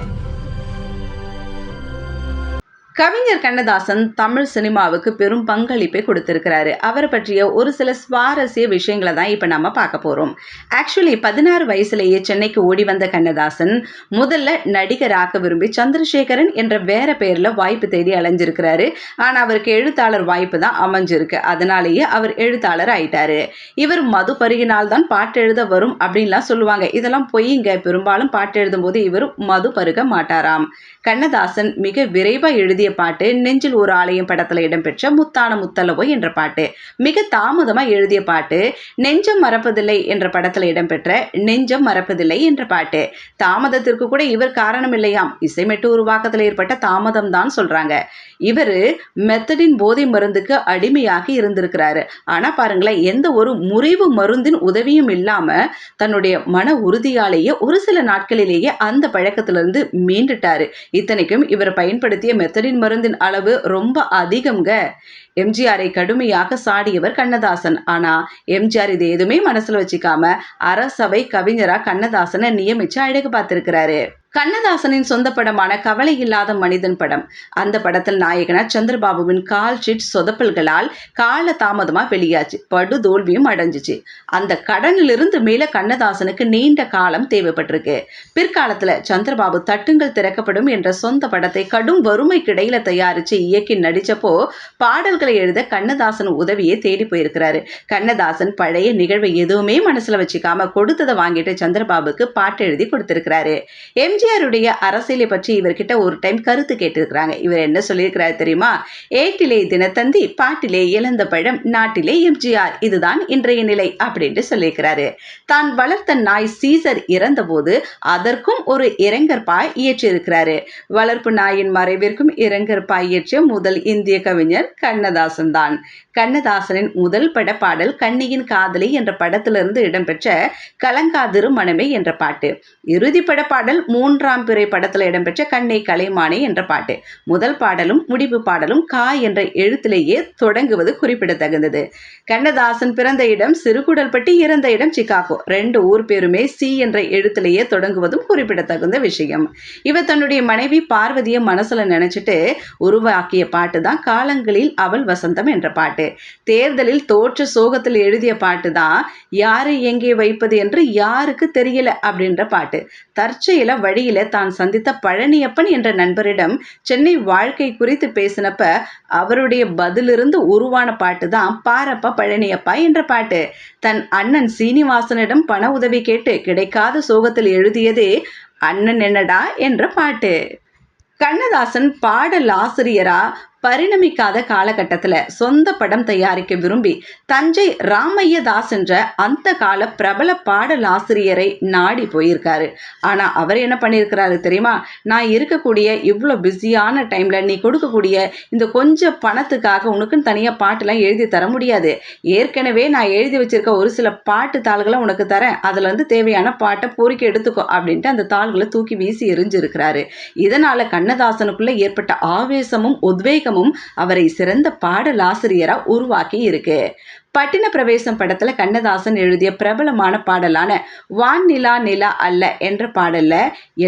Thank you. கவிஞர் கண்ணதாசன் தமிழ் சினிமாவுக்கு பெரும் பங்களிப்பை கொடுத்திருக்கிறாரு. அவரை பற்றிய ஒரு சில சுவாரஸ்ய விஷயங்களை தான் இப்போ நம்ம பார்க்க போகிறோம் ஆக்சுவலி பதினாறு வயசுலேயே சென்னைக்கு ஓடி வந்த கண்ணதாசன் முதல்ல நடிகராக விரும்பி சந்திரசேகரன் என்ற வேற பேரில் வாய்ப்பு தேடி அலைஞ்சிருக்கிறாரு. ஆனால் அவருக்கு எழுத்தாளர் வாய்ப்பு தான் அமைஞ்சிருக்கு. அதனாலேயே அவர் எழுத்தாளர் ஆயிட்டாரு. இவர் மது பருகினால் தான் பாட்டு எழுத வரும் அப்படின்லாம் சொல்லுவாங்க. இதெல்லாம் பொய்யுங்க பெரும்பாலும் பாட்டு எழுதும்போது இவர் மது பருக மாட்டாராம். கண்ணதாசன் மிக விரைவாக எழுதிய பாட்டு நெஞ்சில் ஒரு ஆலயம் படத்தில் இடம்பெற்ற முத்தான முத்தலவோ என்ற பாட்டு மிக தாமதமாக எழுதிய பாட்டு நெஞ்சம் மறப்பதில்லை என்ற படத்தில் இடம்பெற்ற நெஞ்சம் மறப்பதில்லை என்ற பாட்டு. தாமதத்திற்கு கூட இவர் காரணம் இல்லையாம். இசைமெட்டு உருவாக்கத்தில் ஏற்பட்ட தாமதம் தான் சொல்றாங்க. இவர் மெத்தடின் போதை மருந்துக்கு அடிமையாக இருந்திருக்கிறாரு. ஆனால் பாருங்களேன் எந்த ஒரு முறிவு மருந்தின் உதவியும் இல்லாம தன்னுடைய மன உறுதியாலேயே ஒரு சில நாட்களிலேயே அந்த பழக்கத்திலிருந்து மீண்டுட்டாரு. இத்தனைக்கும் இவர் பயன்படுத்திய மெத்தடின் மருந்தின் அளவு ரொம்ப அதிகம்ங்க. எம்ஜிஆரை கடுமையாக சாடியவர் கண்ணதாசன். ஆனா எம்ஜிஆர் இது எதுவுமே மனசுல வச்சுக்காம அரசவை கவிஞரா கண்ணதாசனை நியமிச்சு அழகு பார்த்திருக்கிறாரு. கண்ணதாசனின் சொந்த படமான கவலை இல்லாத மனிதன் படம். அந்த படத்தில் நாயகனா சந்திரபாபுவின் கால் ஷீட் சொதப்பல்களால் கால தாமதமா வெளியாச்சு. படு தோல்வியும் அடைஞ்சிச்சு. அந்த கடனிலிருந்து மேல கண்ணதாசனுக்கு நீண்ட காலம் தேவைப்பட்டிருக்கு. பிற்காலத்துல சந்திரபாபு தட்டுங்கள் திறக்கப்படும் என்ற சொந்த படத்தை கடும் வறுமைக்கிடையில தயாரிச்சு இயக்கி நடிச்சப்போ பாடல்களை எழுத கண்ணதாசன் உதவியை தேடி போயிருக்கிறாரு. கண்ணதாசன் பழைய நிகழ்வை எதுவுமே மனசுல வச்சுக்காம கொடுத்ததை வாங்கிட்டு சந்திரபாபுக்கு பாட்டு எழுதி கொடுத்திருக்கிறாரு. எம். எம்ஜிஆருடைய அரசியலை பற்றி இவர்கிட்ட ஒரு டைம் கருத்து கேட்டிருக்கிறாங்க. இவர் என்ன சொல்லியிருக்கிறார் தெரியுமா? ஏட்டிலே தினத்தந்தி பாட்டிலே இழந்த பழம் நாட்டிலே எம்ஜிஆர். இதுதான் இன்றைய நிலை அப்படின்ட்டு சொல்லியிருக்கிறாரு. தான் வளர்த்த நாய் சீசர் இறந்தபோது அதற்கும் ஒரு இறங்கற்பாய் இயற்றியிருக்கிறாரு. வளர்ப்பு நாயின் மறைவிற்கும் இறங்கற்பாய் இயற்றிய முதல் இந்திய கவிஞர் கண்ணதாசன் தான். கண்ணதாசனின் முதல் பட பாடல் கண்ணியின் காதலி என்ற படத்திலிருந்து இடம்பெற்ற கலங்காதிரு மனமே என்ற பாட்டு. இறுதி பட பாடல் மூன்றாம் பிறை படத்தில் இடம்பெற்ற கண்ணை கலைமானே என்ற பாட்டு. முதல் பாடலும் முடிவு பாடலும் கா என்ற எழுத்திலேயே தொடங்குவது குறிப்பிடத்தகுந்தது. கண்ணதாசன் பிறந்த இடம் சிறுகுடல்பட்டி இறந்த இடம் சிகாகோ. ரெண்டு ஊர் பேருமே சி என்ற எழுத்திலேயே தொடங்குவதும் குறிப்பிடத்தகுந்த விஷயம். இவர் தன்னுடைய மனைவி பார்வதியை மனசுல நினைச்சிட்டு உருவாக்கிய பாட்டு தான் காலங்களில் அவள் வசந்தம் என்ற பாட்டு. தேர்தலில் தோற்ற சோகத்தில் எழுதிய பாட்டு தான் யாரை எங்கே வைப்பது என்று யாருக்கு தெரியல அப்படின்ற பாட்டு. தற்செயல வழி வழியில தான் சந்தித்த பழனியப்பன் என்ற நண்பரிடம் சென்னை வாழ்க்கை குறித்து பேசினப்ப அவருடைய பதிலிருந்து உருவான பாட்டு தான் பாரப்பா பழனியப்பா என்ற பாட்டு. தன் அண்ணன் சீனிவாசனிடம் பண உதவி கேட்டு கிடைக்காத சோகத்தில் எழுதியதே அண்ணன் என்னடா என்ற பாட்டு. கண்ணதாசன் பாடல் ஆசிரியரா பரிணமிக்காத காலகட்டத்தில் சொந்த படம் தயாரிக்க விரும்பி தஞ்சை ராமையதாஸ் என்ற அந்த கால பிரபல பாடல் ஆசிரியரை நாடி போயிருக்காரு. ஆனால் அவர் என்ன பண்ணியிருக்கிறாரு தெரியுமா? நான் இருக்கக்கூடிய இவ்வளோ பிஸியான டைமில் நீ கொடுக்கக்கூடிய இந்த கொஞ்சம் பணத்துக்காக உனக்குன்னு தனியாக பாட்டுலாம் எழுதி தர முடியாது. ஏற்கனவே நான் எழுதி வச்சிருக்க ஒரு சில பாட்டு தாள்களை உனக்கு தரேன். அதில் வந்து தேவையான பாட்டை பொறுக்கி எடுத்துக்கோ அப்படின்ட்டு அந்த தாள்களை தூக்கி வீசி எரிஞ்சிருக்கிறாரு. இதனால் கண்ணதாசனுக்குள்ளே ஏற்பட்ட ஆவேசமும் உத்வேகம் இயக்கமும் அவரை சிறந்த பாடலாசிரியராக உருவாக்கி இருக்கு பட்டின பிரவேசம் படத்துல கண்ணதாசன் எழுதிய பிரபலமான பாடலான வான் நிலா நிலா அல்ல என்ற பாடல்ல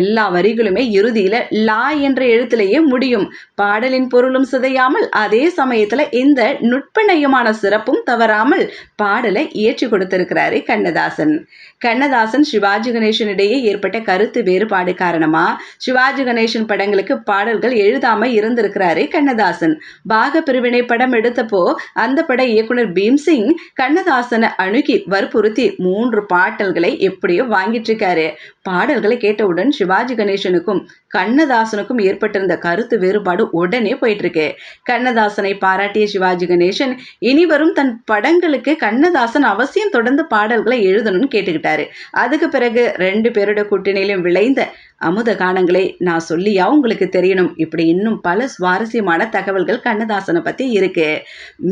எல்லா வரிகளுமே இறுதியில லா என்ற எழுத்திலேயே முடியும். பாடலின் பொருளும் சிதையாமல் அதே சமயத்துல இந்த நுட்பநயமான சிறப்பும் தவறாமல் பாடலை இயற்றி கொடுத்திருக்கிறாரு கண்ணதாசன். கண்ணதாசன் சிவாஜி கணேசன் இடையே ஏற்பட்ட கருத்து வேறுபாடு காரணமா சிவாஜி கணேசன் படங்களுக்கு பாடல்கள் எழுதாம இருந்திருக்கிறாரு கண்ணதாசன். பாக பிரிவினை படம் எடுத்தப்போ அந்த பட இயக்குனர் பீம்சி சிங் கண்ணதாசனை அணுகி வற்புறுத்தி மூன்று பாட்டல்களை எப்படியோ வாங்கிட்டு இருக்காரு. பாடல்களை கேட்டவுடன் சிவாஜி கணேசனுக்கும் கண்ணதாசனுக்கும் ஏற்பட்டிருந்த கருத்து வேறுபாடு உடனே போயிட்டு இருக்கு கண்ணதாசனை பாராட்டிய சிவாஜி கணேசன் இனிவரும் தன் படங்களுக்கு கண்ணதாசன் அவசியம் தொடர்ந்து பாடல்களை எழுதணும்னு கேட்டுக்கிட்டாரு. அதுக்கு பிறகு ரெண்டு பேரோட கூட்டணியிலும் விளைந்த அமுத காணங்களை நான் சொல்லியா உங்களுக்கு தெரியணும். இப்படி இன்னும் பல சுவாரஸ்யமான தகவல்கள் கண்ணதாசனை பற்றி இருக்கு.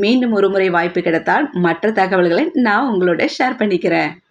மீண்டும் ஒரு முறை வாய்ப்பு கிடைத்தால் மற்ற தகவல்களை நான் உங்களோட ஷேர் பண்ணிக்கிறேன்.